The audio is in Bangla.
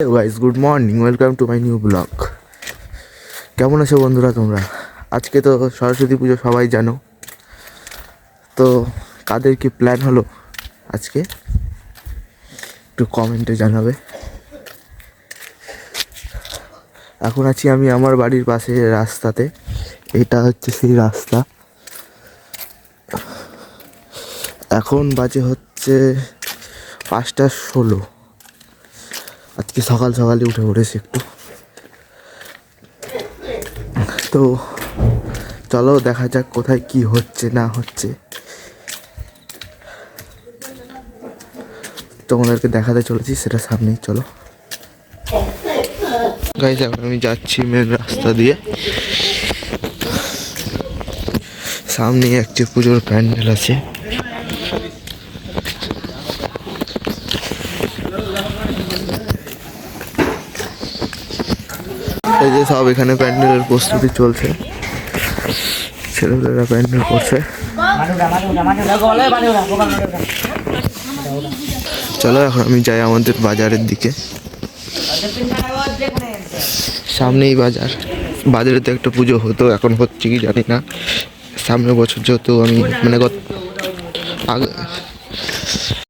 Guys good morning welcome to my new blog কেমন আছো বন্ধুরা তোমরা? আজকে তো সরস্বতী পুজো, সবাই জানো। তো কাদের কি প্ল্যান হলো আজকে? একটু কমেন্টে জানাবে। এখন আছি আমি আমার বাড়ির পাশে রাস্তাতে। এটা হচ্ছে সেই রাস্তা। এখন বাজে হচ্ছে পাঁচটা ষোলো। আজকে সকাল সকালে উঠে পড়েছি একটু। তো চলো দেখা যাক কোথায় কি হচ্ছে, না হচ্ছে। তোমাদেরকে দেখাতে চলেছি, সেটা সামনেই চলো। গাইজ এখন আমি যাচ্ছি মেন রাস্তা দিয়ে। সামনে একটি পুজোর প্যান্ডেল আছে। এই যে সব এখানে প্যান্ডেলের প্রস্তুতি চলছে। ছেলেপেলেরা প্যান্ডেল করছে। চলো এখন আমি যাই আমাদের বাজারের দিকে। সামনেই বাজার। বাজারে তো একটা পুজো হতো, এখন হচ্ছে কি জানি না। সামনের বছর যেহেতু আমি মানে আগে